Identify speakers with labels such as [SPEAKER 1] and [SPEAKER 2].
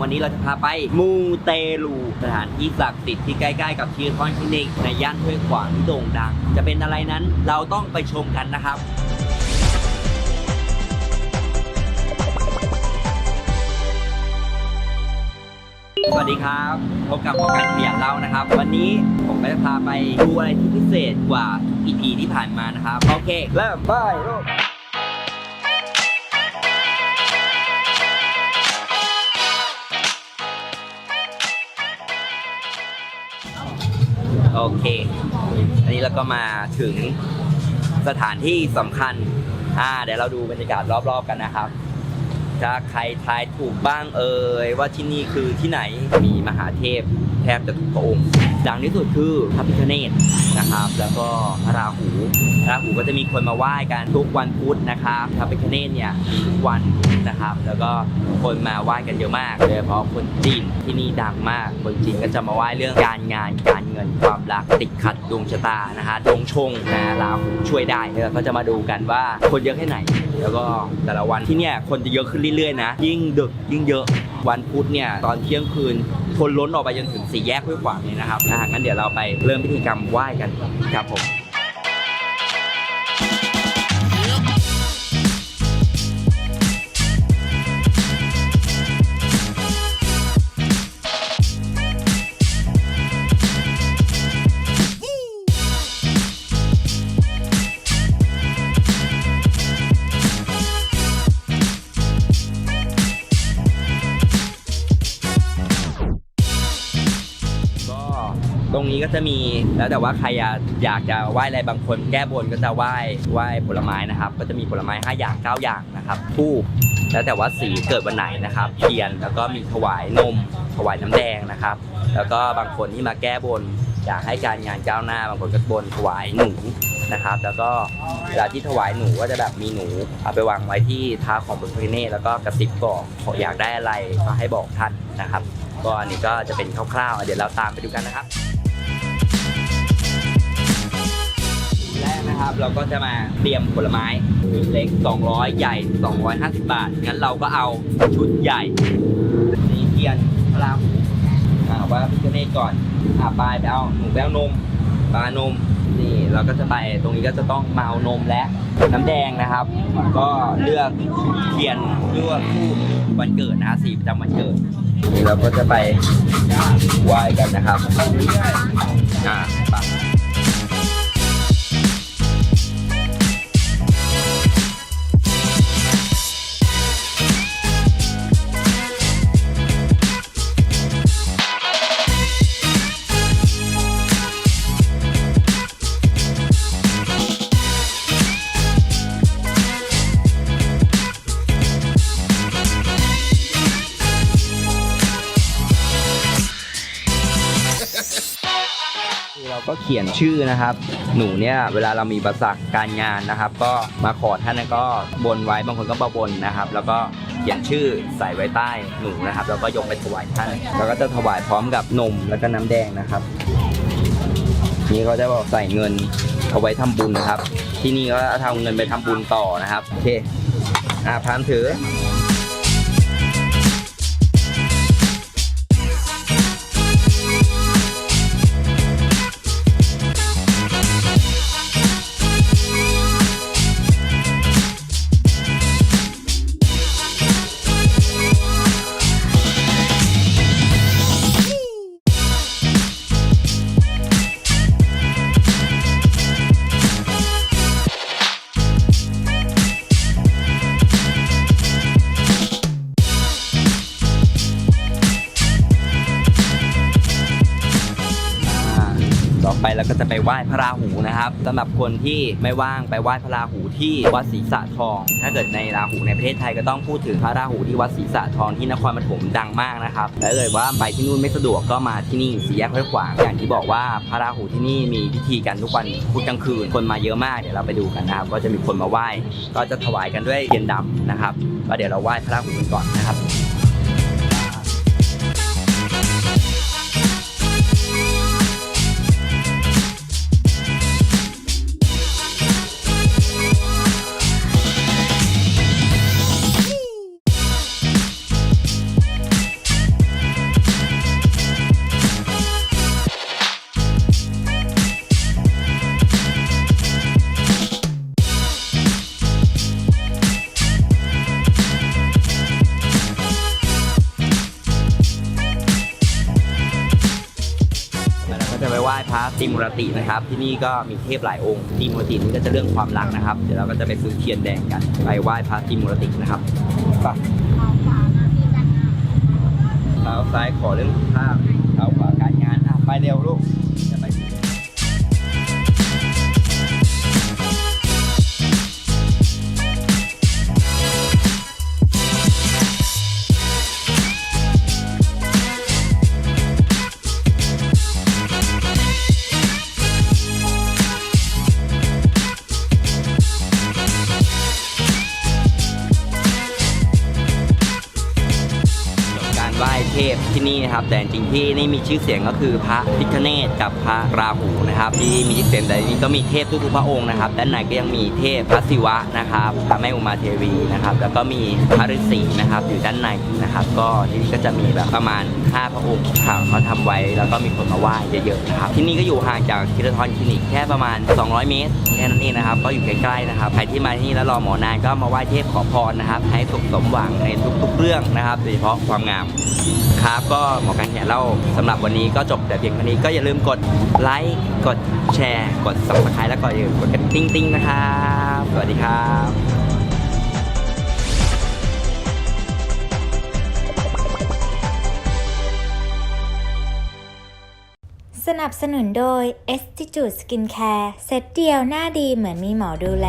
[SPEAKER 1] วันนี้เราจะพาไปมูเตลูสถานที่ศักดิ์สิทธิ์ที่ใกล้ๆกับชีคอนคลินิกในย่านห้วยขวางที่โด่งดัง จะเป็นอะไรนั้นเราต้องไปชมกันนะครับสวัสดีครับพบกับหมอการขยันเล่านะครับ วันนี้ผมก็จะพาไปดูอะไรที่พิเศษกว่าทุก EP ที่ผ่านมานะครับ โอเค เริ่มไป เค อันนี้เราก็มาถึงสถานที่สำคัญ อ่า เดี๋ยวเราดูบรรยากาศรอบๆกันนะครับถ้าใครทายถูกบ้างเอ่ยว่าที่นี่คือที่ไหนมีมหาเทพ ทบจะทุกพระองค์ ดังที่สุดคือพระพิฆเนศนะครับ แล้วก็พระราหูพระราหูก็จะมีคนมาไหว้กันทุกวันพุธนะครับพระพิฆเนศเนี่ยทุกวันนะครับ แล้วก็คนมาไหว้กันเยอะมากโดยเฉพาะคนจีนที่นี่ดังมาก คนจีนก็จะมาไหว้เรื่องการงานการเงินความรักติดขัดดวงชะตานะฮะดวงชงนะราหูช่วยได้แล้วก็จะมาดูกันว่าคนเยอะแค่ไหน แล้วก็แต่ละวันที่เนี่ยคนจะเยอะขึ้นเรื่อยๆนะ ยิ่งดึกยิ่งเยอะวันพุธเนี่ยตอนเที่ยงคืน คนล้นออกไปจนถึงสี่แยกห้วยขวางนี้นะครับอะงั้นเดี๋ยวเราไปเริ่มพิธีกรรมไหว้กันครับผม ตรงนี้ก็จะมีแล้วแต่ว่าใครอยากจะไหว้อะไรบางคน แก้บนก็จะไหว้ไหว้ผลไม้นะครับ ก็จะมีผลไม้ 5 อย่าง 9 อย่างนะครับทูบแล้วแต่ว่าสีเกิดวันไหนนะครับเทียนแล้วก็มีถวายนม ถวายน้ำแดงนะครับ แล้วก็บางคนที่มาแก้บนอยากให้การงานก้าวหน้าบางคนก็บนถวายหนูนะครับ แล้วก็เวลาที่ถวายหนูก็จะแบบมีหนูเอาไปวางไว้ที่ท้าของพรพิเนศแล้วก็กระซิบบอกขออยากได้อะไรก็ให้บอกท่านนะครับ ก็อันนี้ก็จะเป็นคร่าวๆเดี๋ยวเราตามไปดูกันนะครับ นะครับ เราก็จะมาเตรียมผลไม้ชุดเล็ก 200 ใหญ่ 250 บาท งั้นเราก็เอาชุดใหญ่นี่เทียนพระราหูอ่าว่าพิคเนตก่อน อ่าปลายไปเอาหมูแป้วนมปลานม นี่เราก็จะไปตรงนี้ก็จะต้องมาเอานมและน้ำแดงนะครับ ก็เลือกเทียนเลือกทูบวันเกิดนะฮะสีประจำวันเกิดนี่เราก็จะไปไหว้กันนะครับ อ่าไป คือเราก็เขียนชื่อนะครับ หนูเนี่ยเวลาเรามีประสักการงานนะครับ ก็มาขอท่านก็บนไว้บางคนก็มาบนนะครับ แล้วก็เขียนชื่อใส่ไว้ใต้หนูนะครับ แล้วก็ยกไปถวายท่านแล้วก็จะถวายพร้อมกับนมแล้วก็น้ำแดงนะครับ นี่ก็จะบอกใส่เงินเอาไว้ทำบุญนะครับ ที่นี่ก็ทำเงินไปทำบุญต่อนะครับโอเคอ่าพานถือ ต่อไปเราก็จะไปไหว้พระราหูนะครับสำหรับคนที่ไม่ว่างไปไหว้พระราหูที่วัดศรีสะทอง ถ้าเกิดในราหูในประเทศไทยก็ต้องพูดถึงพระราหูที่วัดศรีสะทองที่นครปฐมดังมากนะครับและเลยว่าไปที่นู่นไม่สะดวกก็มาที่นี่สี่แยกห้วยขวางอย่างที่บอกว่าพระราหูที่นี่มีพิธีกันทุกวันพุธกลางคืนคนมาเยอะมากเดี๋ยวเราไปดูกันนะครับก็จะมีคนมาไหว้ ก็จะถวายกันด้วยเทียนดำนะครับก็เดี๋ยวเราไหว้พระราหูกันก่อนนะครับ จะไหว้พระติมุรตินะครับ ที่นี่ก็มีเทพหลายองค์ติมุรตินี่ก็จะเรื่องความรักนะครับ เดี๋ยวเราก็จะไปซื้อเทียนแดงกันไปไหว้พระติมุรตินะครับไปเท้าซ้ายขอเรื่องสุขภาพเท้าขวาการงานอะไปเร็วลูก ไหว้เทพที่นี่นะครับ แต่จริงๆที่นี่มีชื่อเสียงก็คือพระพิฆเนศกับพระราหูนะครับ ที่มีชื่อเสียงแต่ที่นี่ก็มีเทพทุกๆพระองค์นะครับด้านในก็ยังมีเทพพระศิวะนะครับพระแม่อุมาเทวีนะครับ แล้วก็มีพระฤาษีนะครับอยู่ด้านในนะครับ ก็ที่นี่ก็จะมีแบบประมาณ5พระองค์ที่เขาทำไว้แล้วก็มีคนมาไหว้เยอะๆนะครับ ที่นี่ก็อยู่ห่างจากคิรทรคลินิกแค่ประมาณ 200 เมตรแค่นั้นเองนะครับ ก็อยู่ใกล้ๆนะครับใครที่มาที่นี่แล้วรอหมอนานก็มาไหว้เทพขอพรนะครับ ให้สุขสมหวังในทุกๆเรื่องนะครับโดยเฉพาะความงามครับก็หมอการแขเล่าสำหรับวันนี้ก็จบแต่เพียงเท่านี้ก็อย่าลืมกดไลค์กดแชร์ กด subscribe แล้วก็อย่าลืมกดกระติ้งติ้งๆนะครับ สวัสดีครับ
[SPEAKER 2] สนับสนุนโดย Institute Skincare เซตเดียวหน้าดีเหมือนมีหมอดูแล